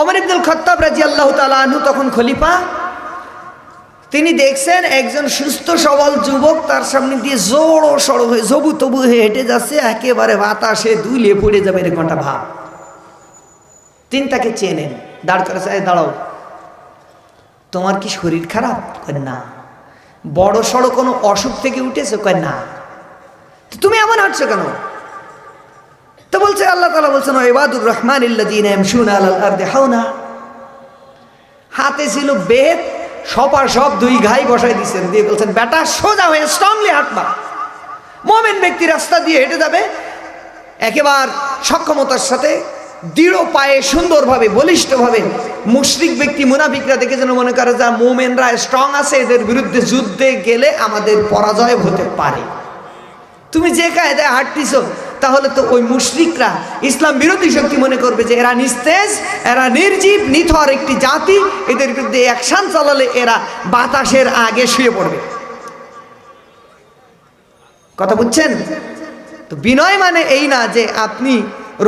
অমর ইবনুল খত্তাব রাজি আল্লাহ তালু তখন খলিফা। তিনি দেখছেন একজন সুস্থ, সবল যুবক তার সামনে দিয়ে জোড়ো সড়ো হয়ে জবু তবু হয়ে হেঁটে যাচ্ছে, একেবারে বাতাসে দুলে পড়ে যাবে এরকম একটা ভাব। তিনি তাকে চেনেন, দাঁড় করে চাই দাঁড়াও, তোমার কি শরীর খারাপ? না। বড় সড়ো কোনো অসুখ থেকে উঠেছে? কয়, না। তুমি এমন হাঁটছো কেন? তো বলছে, আল্লাহ তালা বলছেন এবাদুর রহমান হাওনা। হাতে ছিল বেদ সপার সব দুই ঘাই বসাই দিচ্ছেন দিয়ে বলছেন, বেটা, সোজা হয়ে স্ট্রংলি হাঁটবা মোমেন ব্যক্তি রাস্তা দিয়ে হেঁটে যাবে, একেবার সক্ষমতার সাথে দৃঢ় পায়ে সুন্দরভাবে, বলিষ্ঠভাবে মুশরিক ব্যক্তি, মুনাফিকরা দেখে যেন মনে করে যা মোমেনরা স্ট্রং আছে, এদের বিরুদ্ধে যুদ্ধে গেলে আমাদের পরাজয় হতে পারে। তুমি যে কায়দায় হাঁটতিছ তাহলে তো ওই মুশরিকরা ইসলাম বিরোধী শক্তি মনে করবে যে এরা নিস্তেজ, এরা নির্জীব, নিথর একটি জাতি। এদের বিরুদ্ধে অ্যাকশন চালালে এরা বাতাসের আগে শুয়ে পড়বে। কথা বুঝছেন? তো বিনয় মানে এই না যে আপনি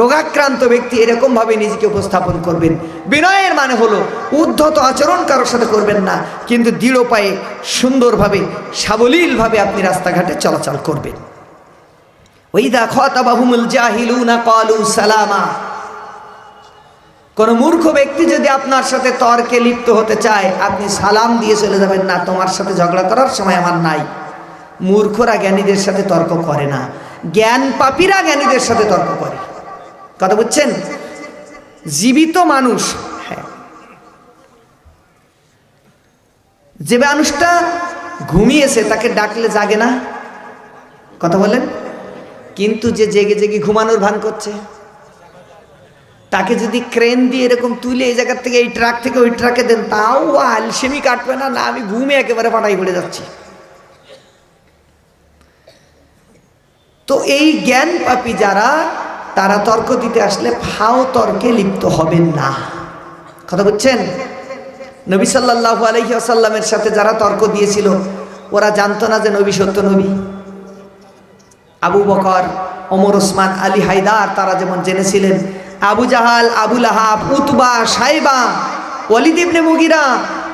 রোগাক্রান্ত ব্যক্তি এরকম ভাবে নিজেকে উপস্থাপন করবেন। বিনয়ের মানে হলো উদ্ধত আচরণ কারোর সাথে করবেন না, কিন্তু দৃঢ় পায়ে সুন্দরভাবে, সাবলীলভাবে আপনি রাস্তাঘাটে চলাচল করবেন। ওইদা খতাবাহুমুল জাহিলুনা কালু সালামা। কোন মূর্খ ব্যক্তি যদি আপনার সাথে তর্কে লিপ্ত হতে চায়, আপনি সালাম দিয়ে চলে যাবেন, না, তোমার সাথে ঝগড়া করার সময় আমার নাই। মূর্খরা জ্ঞানীদের সাথে তর্ক করে না। জ্ঞান পাপীরা জ্ঞানীদের সাথে তর্ক করে। কথা বুঝছেন? জীবিত মানুষ হ্যাঁ। যে মানুষটা ঘুমিয়েছে, তাকে ডাকলে জাগে না? কথা বলেন কিন্তু যে জেগে জেগে ঘুমানোর ভান করছে। তাকে যদি ক্রেন দিয়ে এরকম তুলে এই জায়গার থেকে, এই ট্রাক থেকে ওই ট্রাকে দেন, তাও আলসেমি কাটবে না না আমি ঘুমে একেবারে পাটাই পড়ে যাচ্ছি। তো এই জ্ঞান পাপি যারা, তারা তর্ক দিতে আসলে ফাও তর্কে লিপ্ত হবেন না। কথা বুঝছেন নবী সাল্লাহ আলহি আসাল্লামের সাথে যারা তর্ক দিয়েছিল, ওরা জানতো না যে নবী সত্য নবী। আবু বকর, ওমর, ওসমান, আলী, হায়দার, তারা যেমন জেনেছিলেন, আবু জাহাল আবুল আহাব উতবা, সাইবা, ওয়ালিদ ইবনে মুগিরা,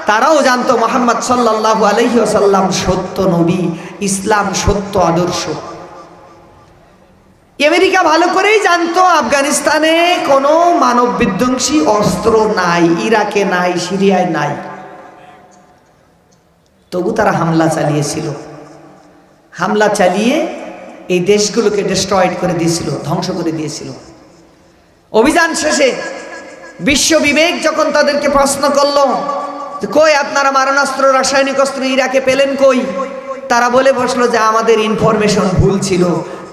তারাও জানতো মোহাম্মদ সাল্লাল্লাহু আলাইহি ওয়াসাল্লাম সত্য নবী, ইসলাম সত্য আদর্শ। আমেরিকা ভালো করেই জানতো আফগানিস্তানে কোনো মানব বিধ্বংসী অস্ত্র নাই, ইরাকে নাই, সিরিয়ায় নাই। তবু তারা হামলা চালিয়েছিল। হামলা চালিয়ে এই দেশগুলোকে ডিস্ট্রয়েড করে দিয়েছিল, ধ্বংস করে দিয়েছিল। অভিযান শেষে বিশ্ব বিবেক যখন তাদেরকে প্রশ্ন করল কই আপনারা মারণাস্ত্র, রাসায়নিক অস্ত্র ইরাকে পেলেন কই? তারা বলে বসল যে, আমাদের ইনফরমেশন ভুল ছিল।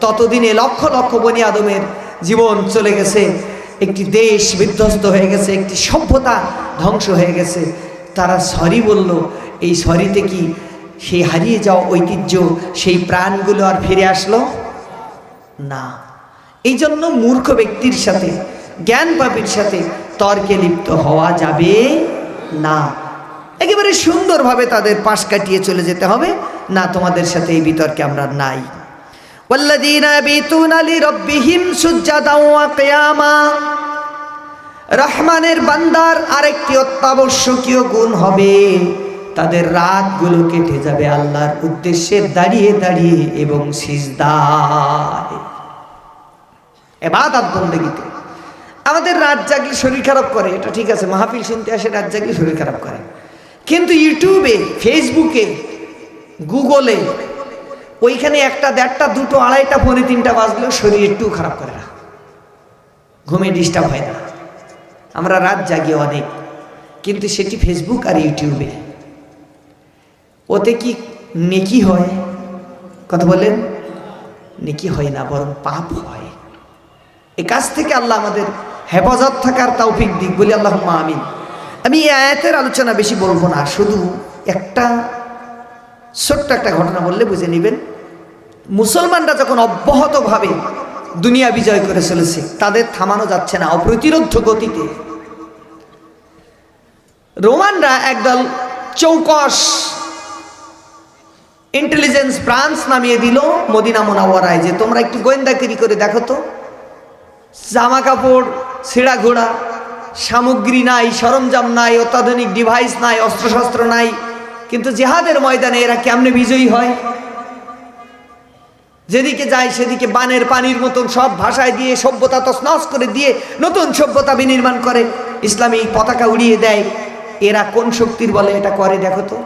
ততদিনে লক্ষ লক্ষ বনি আদমের জীবন চলে গেছে। একটি দেশ বিধ্বস্ত হয়ে গেছে, একটি সভ্যতা ধ্বংস হয়ে গেছে। তারা সরি বলল, এই সরিতে কি সেই হারিয়ে যাওয়া ঐতিহ্য সেই প্রাণগুলো আর ফিরে আসলো না এই জন্য মূর্খ ব্যক্তির সাথে জ্ঞান পাপীর সাথে তর্কে লিপ্ত হওয়া যাবে না একেবারে সুন্দরভাবে তাদের পাশ কাটিয়ে চলে যেতে হবে না তোমাদের সাথে এই বিতর্কে আমরা নাই والذين يبيتون لربهم سجدا وقياما রহমানের বান্দার আরেকটি অত্যাবশ্যকীয় গুণ হবে তাদের রাতগুলো কেটে যাবে আল্লাহর উদ্দেশ্যে দাঁড়িয়ে দাঁড়িয়ে এবং সিজদায়। বন্দেগিতে। আমাদের রাত জাগলে শরীর খারাপ করে, এটা ঠিক আছে, মাহফিল শুনতে আসে, রাত জাগলে শরীর খারাপ করে। কিন্তু ইউটিউবে, ফেসবুকে, গুগলে, ওইখানে একটা, দেড়টা, দুটো, আড়াইটা পরে তিনটা বাজলেও শরীর একটু খারাপ করে না। ঘুমে ডিস্টার্ব হয় না। আমরা রাত জাগি অনেক, কিন্তু সেটি ফেসবুক আর ইউটিউবে। ওতে কি নেকি হয়? কথা বলেন নেকি হয় না, বরং পাপ হয়। এ কাজ থেকে আল্লাহ আমাদের হেফাজত থাকার তৌফিক দিক বলি আল্লাহ আমিন। আমি এই আয়াতের আলোচনা বেশি বলব না, শুধু একটা ছোট্ট একটা ঘটনা বললে বুঝে নেবেন। মুসলমানরা যখন অব্যাহতভাবে দুনিয়া বিজয় করে চলেছে, তাদের থামানো যাচ্ছে না অপ্রতিরোধ গতিতে। রোমানরা একদল চৌকস ইন্টেলিজেন্স ব্রাঞ্চ নামিয়ে দিল মদিনা মোনাওয়ারায়, যে তোমরা একটু গোয়েন্দাগিরি করে দেখো তো। জামা কাপড়, ছেঁড়া ঘোড়া, সামগ্রী নাই, সরঞ্জাম নাই, অত্যাধুনিক ডিভাইস নাই, অস্ত্রশস্ত্র নাই, কিন্তু জেহাদের ময়দানে এরা কেমনে বিজয়ী হয়? যেদিকে যায় সেদিকে বানের পানির মতন সব ভাষায় দিয়ে, সভ্যতা তসনস করে দিয়ে, নতুন সভ্যতা বিনির্মাণ করে। ইসলামী পতাকা উড়িয়ে দেয়। এরা কোন শক্তির বলে এটা করে দেখো তো।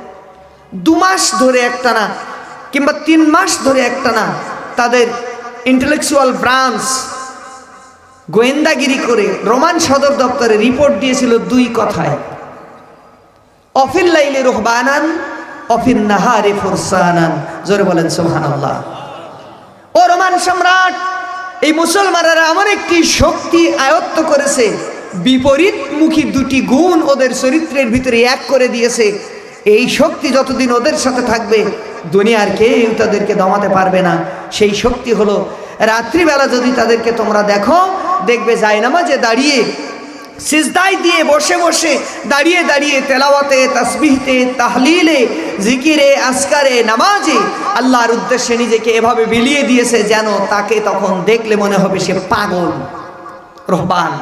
দু মাস ধরে একটা না কিংবা তিন মাস ধরে একটা না তাদের ইন্টেলেকচুয়াল ব্রাঞ্চ গোয়েন্দাগিরি করে রোমান সদর দপ্তরে রিপোর্ট দিয়েছিল দুই কথায়। অফিল লাইলে রোহবানান অফিল নাহারে ফোরসানান। জোরে বলেন সোহানাল্লাহ ও রোমান সম্রাট, এই মুসলমানেরা এমন একটি শক্তি আয়ত্ত করেছে, বিপরীতমুখী দুটি গুণ ওদের চরিত্রের ভিতরে এক করে দিয়েছে। এই শক্তি যতদিন ওদের সাথে থাকবে, দুনিয়ার কেউ তাদেরকে দমাতে পারবে না। সেই শক্তি হলো, রাত্রিবেলা যদি তাদেরকে তোমরা দেখো, দেখবে জায়নামাজে দাঁড়িয়ে সিজদাই দিয়ে বসে বসে দাঁড়িয়ে দাঁড়িয়ে তেলাওয়াতে, তসবিহতে, তাহলিলে, জিকিরে, আসকারে, নামাজে আল্লাহর উদ্দেশ্যে নিজেকে এভাবে বিলিয়ে দিয়েছে যেন তাকে তখন দেখলে মনে হবে সে পাগল, রহবান।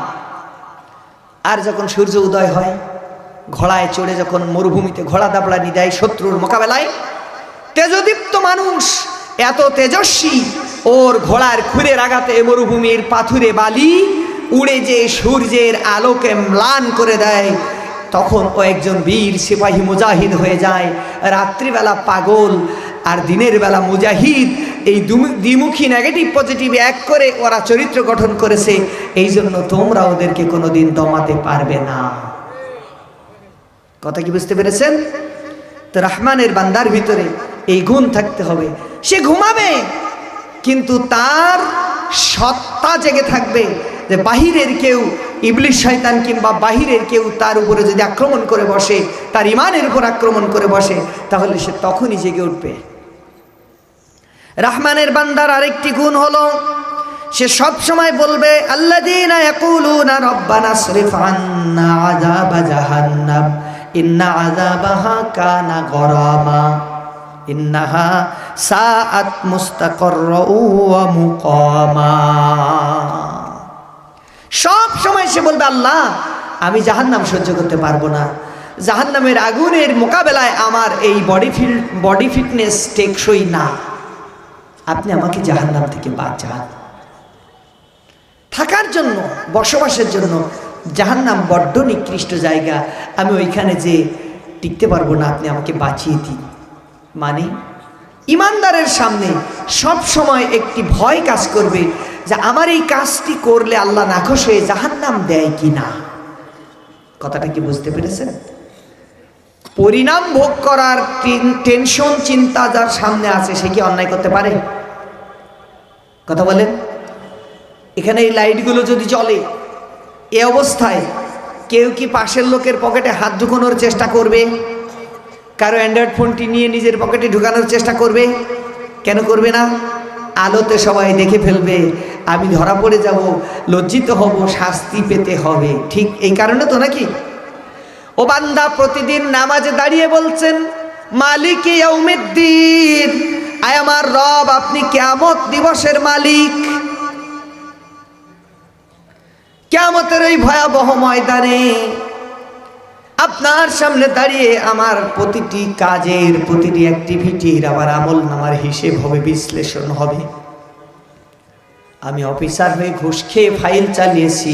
আর যখন সূর্য উদয় হয় ঘোড়ায় চড়ে যখন মরুভূমিতে ঘোড়া দাবড়ানি দেয় শত্রুর মোকাবেলায়, তেজদীপ্ত মানুষ এত তেজস্বী, ওর ঘোড়ার খুরের আঘাতে মরুভূমির পাথুরে বালি উড়ে যে সূর্যের আলোকে ম্লান করে দেয়, তখন ও একজন বীর সিপাহী মুজাহিদ হয়ে যায়। রাত্রিবেলা পাগল আর দিনের বেলা মুজাহিদ, এই দ্বিমুখী নেগেটিভ পজিটিভ এক করে ওরা চরিত্র গঠন করেছে এই জন্য তোমরা ওদেরকে কোনোদিন দমাতে পারবে না। কথা কি বুঝতে পেরেছেন? তো রহমানের বান্দার ভিতরে এই গুণ থাকতে হবে। সে ঘুমাবে, কিন্তু তার সত্তা জেগে থাকবে যে বাহিরের কেউ ইবলিশ শয়তান কিংবা বাহিরের কেউ তার উপরে যদি আক্রমণ করে বসে, তার ইমানের উপর আক্রমণ করে বসে, তাহলে সে তখনই জেগে উঠবে। রহমানের বান্দার আরেকটি গুণ হলো, সে সব সময় বলবে ইয়াকুলুনা রব্বানা সরিফ আন্না আযাবা জাহান্নাম। ইন্না আযাবাহা কানা গরামা। ইন্নাহা সাআত মুস্তাকাররা ওয়া মুকামা। সব সময় সে বলবে, আল্লাহ, আমি জাহান্নাম সহ্য করতে পারব না। জাহান্নামের আগুনের মোকাবেলায় আমার এই বডি ফিল, বডি ফিটনেস টেকসই না। আপনি আমাকে জাহান্নাম থেকে বাঁচান। থাকার জন্য, বসবাসের জন্য জাহান্নাম বড্ড নিকৃষ্ট জায়গা। আমি ওইখানে যে টিকতে পারব না, আপনি আমাকে বাঁচিয়ে দিন। মানে ইমানদারের সামনে সব সময় একটি ভয় কাজ করবে যে আমার এই কাজটি করলে আল্লাহ নাখোশ হয়ে জাহান্নাম দেয় কি না কথাটা কি বুঝতে পেরেছেন? পরিণাম ভোগ করার টেনশন, চিন্তা যার সামনে আছে, সে কি অন্যায় করতে পারে? কথা বলেন। এখানে এই লাইটগুলো যদি জ্বলে এ অবস্থায় কেউ কি পাশের লোকের পকেটে হাত ঢুকানোর চেষ্টা করবে? কারও অ্যান্ড্রয়েড ফোনটি নিয়ে নিজের পকেটে ঢুকানোর চেষ্টা করবে? কেন করবে না? আলোতে সবাই দেখে ফেলবে, আমি ধরা পড়ে যাব, লজ্জিত হব, শাস্তি পেতে হবে। ঠিক এই কারণে তো নাকি? ও বান্দা প্রতিদিন নামাজে দাঁড়িয়ে বলছেন, মালিক ইয়ৌমিদ্দিন আয় আমার রব, আপনি কেমত দিবসের মালিক। কেমতের এই ভয়াবহ ময়দানে আপনার সামনে দাঁড়িয়ে আমার প্রতিটি কাজের, প্রতিটি অ্যাক্টিভিটির আমার আমল নামার হিসেব হবে, বিশ্লেষণ হবে। আমি অফিসার হয়ে ঘুষ খেয়ে ফাইল চালিয়েছি।